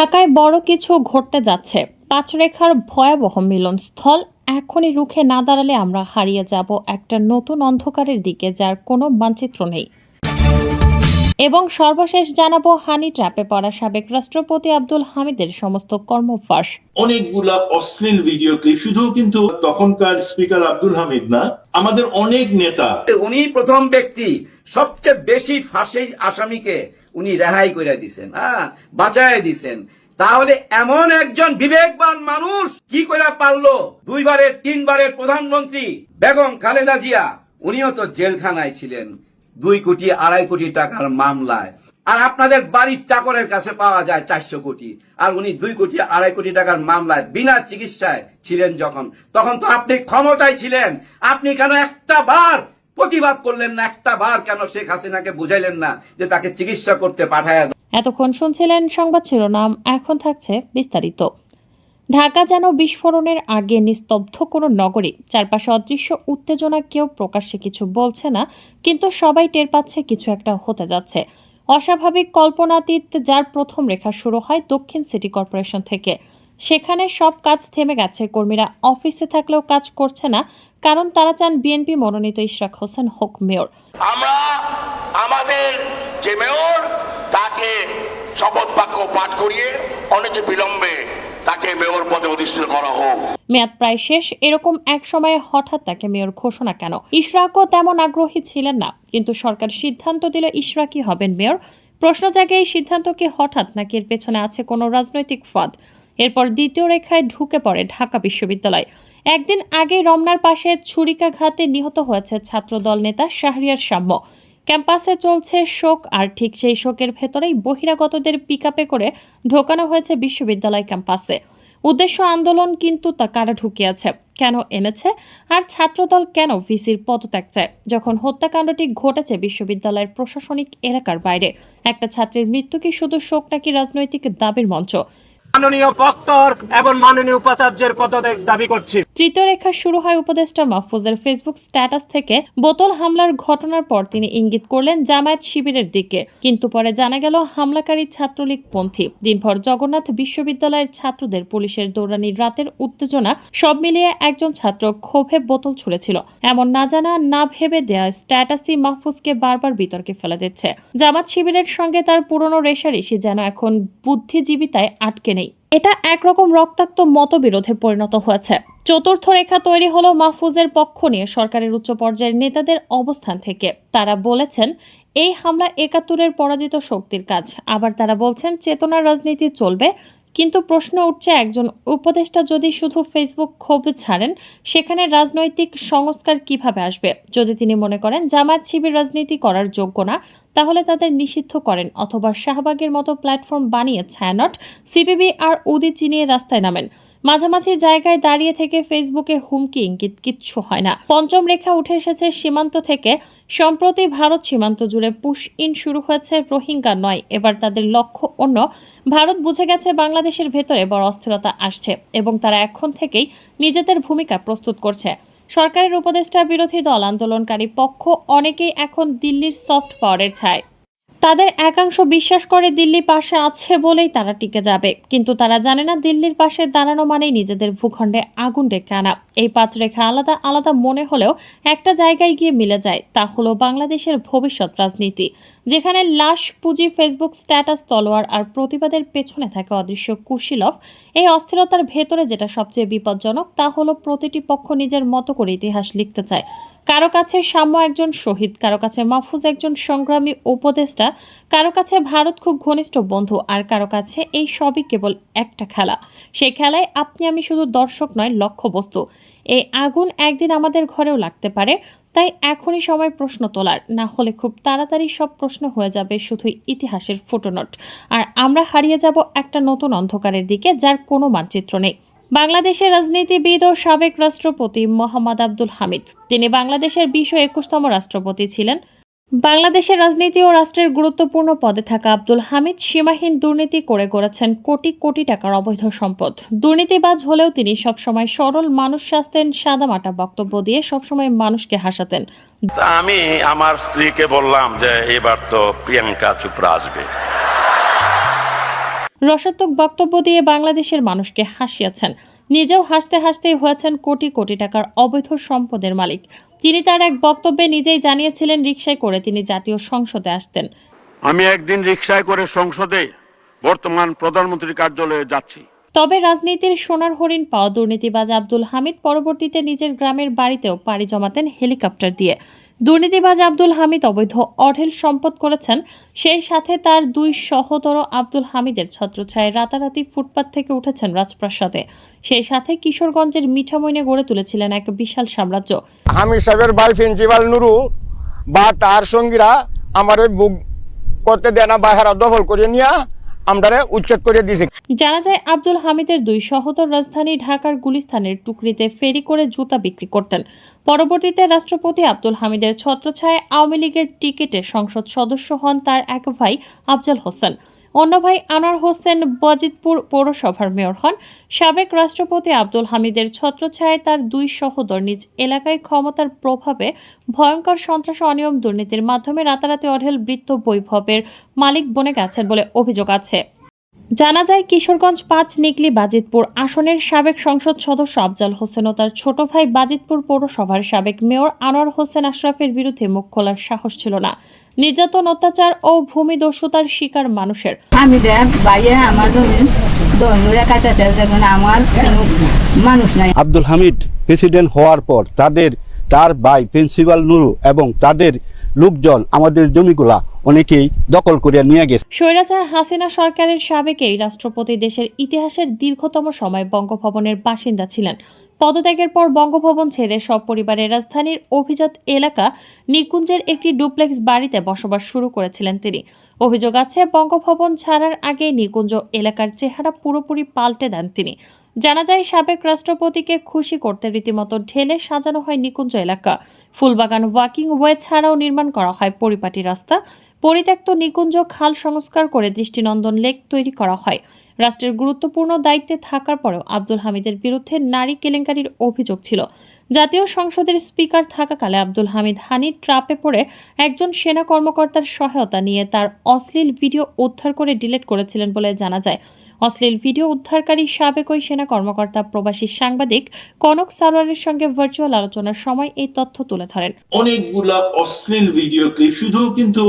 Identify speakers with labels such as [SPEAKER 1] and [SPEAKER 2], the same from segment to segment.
[SPEAKER 1] ঢাকায় বড় কিছু ঘটতে যাচ্ছে। পাঁচ রেখার ভয়াবহ মিলনস্থল এখনই রুখে না দাঁড়ালে আমরা হারিয়ে যাব একটা নতুন অন্ধকারের দিকে যার কোনো মানচিত্র নেই। এবং সর্বশেষ জানাব হানি ট্র্যাপে পড়া সাবেক রাষ্ট্রপতি আব্দুল হামিদের সমস্ত কর্মফাঁস।
[SPEAKER 2] অনেকগুলা অশ্লীল ভিডিও ক্লিপ শুধু কিন্তু তখনকার স্পিকার আব্দুল হামিদ না আমাদের অনেক নেতা।
[SPEAKER 3] উনি প্রথম ব্যক্তি সবচেয়ে বেশি ফাঁসি আসামিকে উনি রেহাই করে দিছেন হ্যাঁ বাঁচায় দিছেন। তাহলে এমন একজন বিবেকবান মানুষ কি করে পারল? দুইবারের, তিনবারের প্রধানমন্ত্রী বেগম খালেদা জিয়া, উনিও তো জেলখানায় ছিলেন, দুই কোটি, আড়াই কোটি টাকার মামলায়। আর আপনাদের বাড়ির চাকরের কাছে পাওয়া যায় চারশো কোটি। আর উনি দুই কোটি, আড়াই কোটি টাকার মামলায় বিনা চিকিৎসায় ছিলেন যখন। তখন তো আপনি ক্ষমতায় ছিলেন। আপনি কেন একটা বার প্রতিবাদ করলেন না, একটা বার কেন শেখ হাসিনাকে বুঝাইলেন না যে তাকে চিকিৎসা করতে পাঠায়
[SPEAKER 1] এতক্ষণ শুনছিলেন সংবাদ শিরোনাম, এখন থাকছে বিস্তারিত। ঢাকা যেন বিস্ফোরণের আগে নিস্তব্ধ কোনো নগরী, চারপাশে অদৃশ্য উত্তেজনা কেউ প্রকাশ্যে কিছু বলছে না, কিন্তু সবাই টের পাচ্ছে কিছু একটা হতে যাচ্ছে। অস্বাভাবিক কল্পনাতীত যার প্রথম রেখা শুরু হয় দক্ষিণ সিটি কর্পোরেশন থেকে। সেখানে সব কাজ থেমে গেছে। কর্মীরা অফিসে থাকলেও কাজ করছে না কারণ তারা চান বিএনপি মনোনীত ইশরাক হোসেন হোক মেয়র।
[SPEAKER 4] আমরা আমাদের যে মেয়র তাকে শপথ বাক্য পাঠ করিয়ে অনেকে বিলম্বে তাকে মেয়র পদে অধিষ্ঠিত করা হোক।
[SPEAKER 1] মেয়াদ প্রায় শেষ এরকম এক সময়ে হঠাৎ তাকে মেয়র ঘোষণা কেন? ইশরাকও তেমন আগ্রহী ছিলেন না কিন্তু সরকার সিদ্ধান্ত দিল ইশরাকই হবেন মেয়র। প্রশ্ন জাগে এই সিদ্ধান্ত কি হঠাৎ নাকি এর পেছনে আছে কোনো রাজনৈতিক ফাঁদ? এরপর দ্বিতীয় রেখায় ঢুকে পড়ে ঢাকা বিশ্ববিদ্যালয়। একদিন আগে রমনার পাশে ছুরিকাঘাতে নিহত হয়েছে ছাত্রদল নেতা শাহরিয়ার সাম্য। ক্যাম্পাসে চলছে শোক, আর ঠিক সেই শোকের ভেতরেই বহিরাগতদের পিক করে ঢোকানো হয়েছে বিশ্ববিদ্যালয় ক্যাম্পাসে। উদ্দেশ্য আন্দোলন কিন্তু তা কারা ঢুকিয়েছে, কেন এনেছে, আর ছাত্রদল কেন ভিসির পদত্যাগ চায়, যখন হত্যাকাণ্ডটি ঘটেছে বিশ্ববিদ্যালয়ের প্রশাসনিক এলাকার বাইরে। একটা ছাত্রের মৃত্যু কি শুধু শোক নাকি রাজনৈতিক দাবির মঞ্চ? তৃতীয় শুরু হয় উপদেষ্টা মাহফুজের ফেসবুক স্ট্যাটাস থেকে। বোতল হামলার ঘটনার পর তিনি ইঙ্গিত করলেন জামায়াত শিবিরের দিকে। কিন্তু পরে জানা গেল, হামলাকারী ছাত্রলীগ পন্থী। দিনভর জগন্নাথ বিশ্ববিদ্যালয়ের ছাত্রদের পুলিশের দৌড়ানির রাতের উত্তেজনা সব মিলিয়ে একজন ছাত্র ক্ষোভে বোতল ছুড়েছিল। এমন না জানা, না ভেবে দেয়া স্ট্যাটাসই মাহফুজকে বারবার বিতর্কে ফেলে দিচ্ছে। জামাত শিবিরের সঙ্গে তার পুরনো রেশারেশি যেন এখন বুদ্ধিজীবিতায় আটকে নেই। এটা একরকম রক্তাক্ত মতবিরোধে পরিণত হয়েছে। চতুর্থ রেখা তৈরি হলো মাহফুজের পক্ষ নিয়ে সরকারের উচ্চ পর্যায়ের নেতাদের অবস্থান থেকে। তারা বলেছেন, এই হামলা একাত্তরের পরাজিত শক্তির কাজ। আবার তারা বলছেন, চেতনার রাজনীতি চলবে কিন্তু প্রশ্ন উঠছে একজন উপদেষ্টা যদি শুধু ফেসবুক ক্ষোভ ছাড়েন, সেখানে রাজনৈতিক সংস্কার কীভাবে আসবে? যদি তিনি মনে করেন জামায়াত শিবির রাজনীতি করার যোগ্য না, তাহলে তাদের নিষিদ্ধ করেন অথবা শাহবাগের মতো প্ল্যাটফর্ম বানিয়ে ছায়ানট, সিপিবি আর উদি চিনিয়ে রাস্তায় নামেন। মাঝামাঝি জায়গায় দাঁড়িয়ে থেকে ফেসবুকে হুমকি ইঙ্গিত কিচ্ছু হয় না। পঞ্চম রেখা উঠে এসেছে সীমান্ত থেকে। সম্প্রতি ভারত সীমান্ত জুড়ে পুশ ইন শুরু হয়েছে রোহিঙ্গা নয়। এবার তাদের লক্ষ্য অন্য। ভারত বুঝে গেছে বাংলাদেশের ভেতরে বড় অস্থিরতা আসছে এবং তারা এখন থেকেই নিজেদের ভূমিকা প্রস্তুত করছে। সরকারের উপদেষ্টা বিরোধী দল আন্দোলনকারী পক্ষ অনেকেই এখন দিল্লির সফট পাওয়ারের ছায়। তাদের একাংশ বিশ্বাস করে দিল্লি পাশে আছে বলেই তারা টিকে যাবে। কিন্তু তারা জানে না দিল্লির পাশে দাঁড়ানো মানেই নিজেদের ভূখণ্ডে আগুন ডেকে আনা। এই পাঁচ রেখা আলাদা আলাদা মনে হলেও একটা জায়গায় গিয়ে মিলে যায়, তা হলো বাংলাদেশের ভবিষ্যৎ রাজনীতি। যেখানে লাশ, পুঁজি, ফেসবুক স্ট্যাটাস, তলোয়ার আর প্রতিবাদের পেছনে থাকে অদৃশ্য কুশিলভ। এই অস্থিরতার ভেতরে যেটা সবচেয়ে বিপজ্জনক, তা হলো প্রতিটি পক্ষ নিজের মতো করে ইতিহাস লিখতে চায়। কারও কাছে সাম্য একজন শহীদ, কারও কাছে মাহফুজ একজন সংগ্রামী উপদেষ্টা, কারও কাছে ভারত খুব ঘনিষ্ঠ বন্ধু, আর কারও কাছে এই সবই কেবল একটা খেলা। সেই খেলায় আপনি, আমি শুধু দর্শক নয়, লক্ষ্যবস্তু। এই আগুন একদিন আমাদের ঘরেও লাগতে পারে, তাই এখনই সময় প্রশ্ন তোলার। না হলে খুব তাড়াতাড়ি সব প্রশ্ন হয়ে যাবে শুধুই ইতিহাসের ফুটোনোট। আর আমরা হারিয়ে যাব একটা নতুন অন্ধকারের দিকে, যার কোনো মানচিত্র নেই। বাংলাদেশের রাজনীতিবিদ ও সাবেক রাষ্ট্রপতি মোহাম্মদ আব্দুল হামিদ। তিনি বাংলাদেশের বিশ একুশতম রাষ্ট্রপতি ছিলেন। বাংলাদেশের রাজনীতি ও রাষ্ট্রের গুরুত্বপূর্ণ পদে থাকা আব্দুল হামিদ সীমাহীন দুর্নীতি করে গড়েছেন কোটি কোটি টাকার অবৈধ সম্পদ। দুর্নীতিবাজ হলেও তিনি সবসময় সরল মানুষ সাজতেন সাদামাটা বক্তব্য দিয়ে সবসময় মানুষকে হাসাতেন।
[SPEAKER 4] আমি আমার স্ত্রীকে বললাম যে এবার তো প্রিয়াঙ্কা চোপড়া আসবে।
[SPEAKER 1] রসাত্মক বক্তব্য দিয়ে বাংলাদেশের মানুষকে হাসিয়েছেন। নিজেও হাসতে হাসতেই হয়েছেন কোটি কোটি টাকার অবৈধ সম্পদের মালিক। তিনি তার এক বক্তব্যে নিজেই জানিয়েছিলেন রিক্সায় করে তিনি জাতীয় সংসদে আসতেন।
[SPEAKER 5] আমি একদিন রিক্সায় করে সংসদে বর্তমান প্রধানমন্ত্রীর কার্যালয়ে যাচ্ছি।
[SPEAKER 1] তবে রাজনীতির সোনার হরিণ পাওয়া দুর্নীতিবাজ আব্দুল হামিদ পরবর্তীতে নিজের গ্রামের বাড়িতেও পাড়ি জমাতেন হেলিকপ্টার দিয়ে। দুর্নীতিবাজ আব্দুল হামিদ অবৈধ অঢেল সম্পদ করেছেন। সেই সাথে তার দুই সহোদর আব্দুল হামিদের ছত্রছায়ায় রাতারাতি ফুটপাত থেকে উঠেছেন রাজপ্রাসাদে। সেই সাথে কিশোরগঞ্জের মিঠামইনে গড়ে তুলেছিলেন এক বিশাল সাম্রাজ্য।
[SPEAKER 6] হামিদ সাহেবের ভাই প্রিন্সিপাল নুরু বা তার সঙ্গীরা আমার ওই বুক করতে দেয় না বাহারা দখল করে নিয়ে
[SPEAKER 1] জানা যায় আব্দুল হামিদের দুই সহোদর রাজধানী ঢাকার গুলিস্তানের টুকরিতে ফেরি করে জুতা বিক্রি করতেন। পরবর্তীতে রাষ্ট্রপতি আব্দুল হামিদের ছত্রছায়ায় আওয়ামী লীগের টিকিটে সংসদ সদস্য হন তার এক ভাই আফজাল হোসেন। অন্য ভাই আনোয়ার হোসেন বজিতপুর পৌরসভার মেয়র হন। সাবেক রাষ্ট্রপতি আব্দুল হামিদের ছত্রছায়ায় তার দুই সহোদর নিজ এলাকায় ক্ষমতার প্রভাবে ভয়ঙ্কর সন্ত্রাস অনিয়ম দুর্নীতির মাধ্যমে রাতারাতি অঢেল বৃত্ত বৈভবের মালিক বনে গেছেন বলে অভিযোগ আছে। জানা যায় কিশোরগঞ্জ পাঁচ নিকলি বাজিতপুর আসনের সাবেক সংসদ সদস্য আফজাল হোসেন ও তার ছোট ভাই বাজিতপুর পৌরসভার সাবেক মেয়র আনোয়ার হোসেন আশরাফের বিরুদ্ধে মুখ খোলার সাহস ছিল না। নির্যাতন অত্যাচার ও ভূমি দস্যুতার শিকার মানুষের।
[SPEAKER 7] আমি দেখ বাইরে আমার জমি দনুরে কাটাতে দেখুন আমার মানুষ নাই।
[SPEAKER 8] আব্দুল হামিদ প্রেসিডেন্ট হওয়ার পর তাদের তার ভাই প্রিন্সিপাল নুরু এবং তাদের লোকজন আমাদের জমিগুলা অনেকেই দখল করে নিয়ে গেছে।
[SPEAKER 1] স্বৈরাচার হাসিনা সরকারের সাবেক এই রাষ্ট্রপতি দেশের ইতিহাসের দীর্ঘতম সময় বঙ্গভবনের বাসিন্দা ছিলেন। পদত্যাগের পর বঙ্গভবন ছেড়ে সব পরিবারের রাজধানীর অভিজাত এলাকা নিকুঞ্জের একটি ডুপ্লেক্স বাড়িতে বসবাস শুরু করেছিলেন তিনি। অভিযোগ আছে, বঙ্গভবন ছাড়ার আগে নিকুঞ্জ এলাকার চেহারা পুরোপুরি পাল্টে দেন তিনি। জানা যায়, সাবেক রাষ্ট্রপতিকে খুশি করতে রীতিমতো ঢেলে সাজানো হয় নিকুঞ্জ এলাকা। ফুলবাগান ওয়াকিং ওয়ে ছাড়াও নির্মাণ করা হয় পরিপাটি রাস্তা। পরিত্যক্ত নিকুঞ্জ খাল সংস্কার করে দৃষ্টিনন্দন লেক তৈরি করা হয়। রাষ্ট্রের গুরুত্বপূর্ণ দায়িত্বে থাকার পরেও আব্দুল হামিদের বিরুদ্ধে নারী কেলেঙ্কারির অভিযোগ ছিল। জাতীয় সংসদের স্পিকার থাকাকালে আব্দুল হামিদ হানি ট্রাপে পড়ে একজন সেনা কর্মকর্তার সহায়তা নিয়ে তার অশ্লীল ভিডিও উদ্ধার করে ডিলিট করেছিলেন বলে জানা যায়। অশ্লীল ভিডিও উদ্ধারকারী সাবেক ওই সেনা কর্মকর্তা প্রবাসী সাংবাদিক কনক সারোয়ারের সঙ্গে ভার্চুয়াল আলোচনার সময় এই তথ্য তুলে ধরেন।
[SPEAKER 2] অনেকগুলা অশ্লীল ভিডিও ক্লিপ শুধু কিন্তু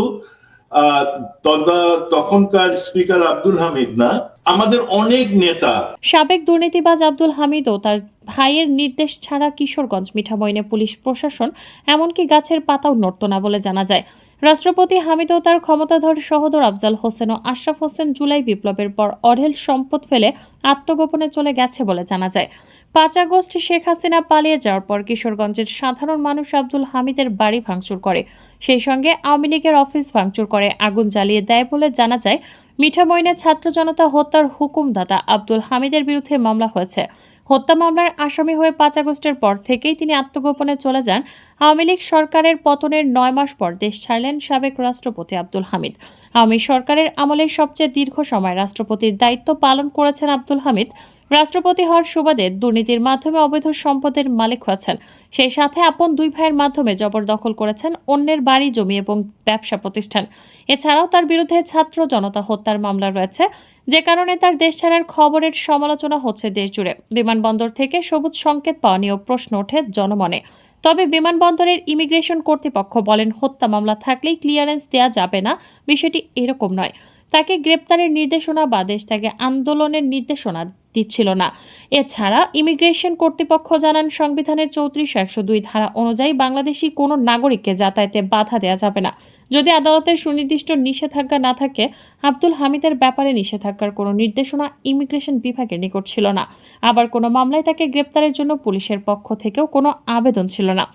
[SPEAKER 2] তখনকার স্পিকার আব্দুল হামিদ না আমাদের অনেক নেতা।
[SPEAKER 1] সাবেক দুর্নীতিবাজ আব্দুল হামিদ ও তার ভাইয়ের নির্দেশ ছাড়া কিশোরগঞ্জ মিঠামইনে পুলিশ প্রশাসন এমনকি গাছের পাতাও নড়ত না বলে জানা যায়। রাষ্ট্রপতি হামিদ ও তার ক্ষমতাধর সহোদর আফজাল হোসেন ও আশরাফ হোসেন জুলাই বিপ্লবের পর অঢেল সম্পদ ফেলে আত্মগোপনে চলে গেছে বলে জানা যায়। পাঁচ আগস্ট শেখ হাসিনা পালিয়ে যাওয়ার পর কিশোরগঞ্জের সাধারণ মানুষ আব্দুল হামিদের বাড়ি ভাঙচুর করে। সেই সঙ্গে আওয়ামী লীগের অফিস ভাঙচুর করে, আগুন জ্বালিয়ে দেয় বলে জানা যায়। মিঠামইনে ছাত্র জনতা হত্যার হুকুমদাতা আব্দুল হামিদের বিরুদ্ধে মামলা হয়েছে। হত্যা মামলার আসামি হয়ে পাঁচ আগস্টের পর থেকেই তিনি আত্মগোপনে চলে যান আওয়ামী লীগ সরকারের পতনের নয় মাস পর দেশ ছাড়লেন সাবেক রাষ্ট্রপতি আব্দুল হামিদ। আওয়ামী সরকারের আমলে সবচেয়ে দীর্ঘ সময় রাষ্ট্রপতির দায়িত্ব পালন করেছেন আব্দুল হামিদ। রাষ্ট্রপতি হওয়ার সুবাদে দুর্নীতির মাধ্যমে অবৈধ সম্পদের মালিক হয়েছেন। সেই সাথে আপন দুই ভাইয়ের মাধ্যমে জবরদখল করেছেন অন্যের বাড়ি, জমি এবং ব্যবসা প্রতিষ্ঠান। এছাড়াও তার বিরুদ্ধে ছাত্র জনতা হত্যার মামলা রয়েছে। যে কারণে তার দেশ ছাড়ার খবরের সমালোচনা হচ্ছে দেশ জুড়ে বিমানবন্দর থেকে সবুজ সংকেত পাওয়া নিয়েও প্রশ্ন ওঠে জনমনে। তবে বিমানবন্দরের ইমিগ্রেশন কর্তৃপক্ষ বলেন, হত্যা মামলা থাকলেই ক্লিয়ারেন্স দেওয়া যাবে না, বিষয়টি এরকম নয়। তাকে গ্রেপ্তারের নির্দেশনা বা দেশ থেকে আন্দোলনের নির্দেশনা দিচ্ছিল না। এছাড়া ইমিগ্রেশন কর্তৃপক্ষ জানান, সংবিধানের চৌত্রিশ একশো দুই ধারা অনুযায়ী বাংলাদেশি কোনো নাগরিককে যাতায়াতে বাধা দেওয়া যাবে না। যদি আদালতের সুনির্দিষ্ট নিষেধাজ্ঞা না থাকে, আব্দুল হামিদের ব্যাপারে নিষেধাজ্ঞার কোনো নির্দেশনা ইমিগ্রেশন বিভাগের নিকট ছিল না। আবার কোনো মামলায় তাকে গ্রেপ্তারের জন্য পুলিশের পক্ষ থেকেও কোনো আবেদন ছিল না।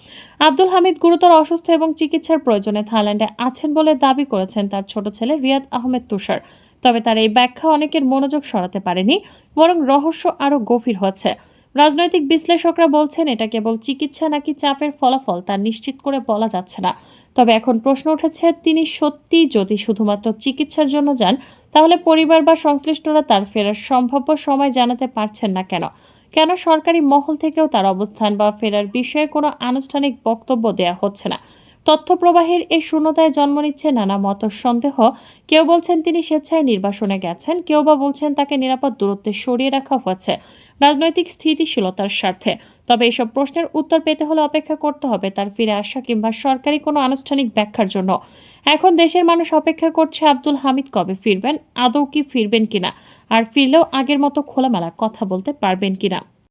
[SPEAKER 1] আব্দুল হামিদ গুরুতর অসুস্থ এবং চিকিৎসার প্রয়োজনে থাইল্যান্ডে আছেন বলে দাবি করেছেন তার ছোট ছেলে রিয়াদ আহমেদ তুষার। তবে তার এই ব্যাখ্যা অনেকের মনোযোগ সরাতে পারেনি, বরং রহস্য আরও গভীর হচ্ছে। রাজনৈতিক বিশ্লেষকরা বলছেন, এটা কেবল চিকিৎসা নাকি চাপের ফলাফল তা নিশ্চিত করে বলা যাচ্ছে না। তবে এখন প্রশ্ন উঠেছে, তিনি সত্যি যদি শুধুমাত্র চিকিৎসার জন্য যান, তাহলে পরিবার বা সংশ্লিষ্টরা তার ফেরার সম্ভাব্য সময় জানাতে পারছেন না কেন? কেন সরকারি মহল থেকেও তার অবস্থান বা ফেরার বিষয়ে কোনো আনুষ্ঠানিক বক্তব্য দেয়া হচ্ছে না? তথ্য প্রবাহের এই শূন্যতায় জন্ম নিচ্ছে নানা মত সন্দেহ কেউ বলছেন তিনি স্বেচ্ছায় নির্বাসনে গেছেন, কেউ বা বলছেন তাকে নিরাপদ দূরত্বে সরিয়ে রাখা হয়েছে রাজনৈতিক স্থিতিশীলতার স্বার্থে। তবে এসব প্রশ্নের উত্তর পেতে হলে অপেক্ষা করতে হবে তার ফিরে আসা কিংবা সরকারি কোনো আনুষ্ঠানিক ব্যাখ্যার জন্য। এখন দেশের মানুষ অপেক্ষা করছে আব্দুল হামিদ কবে ফিরবেন, আদৌ কি ফিরবেন কিনা, আর ফিরলেও আগের মতো খোলামেলা কথা বলতে পারবেন কিনা।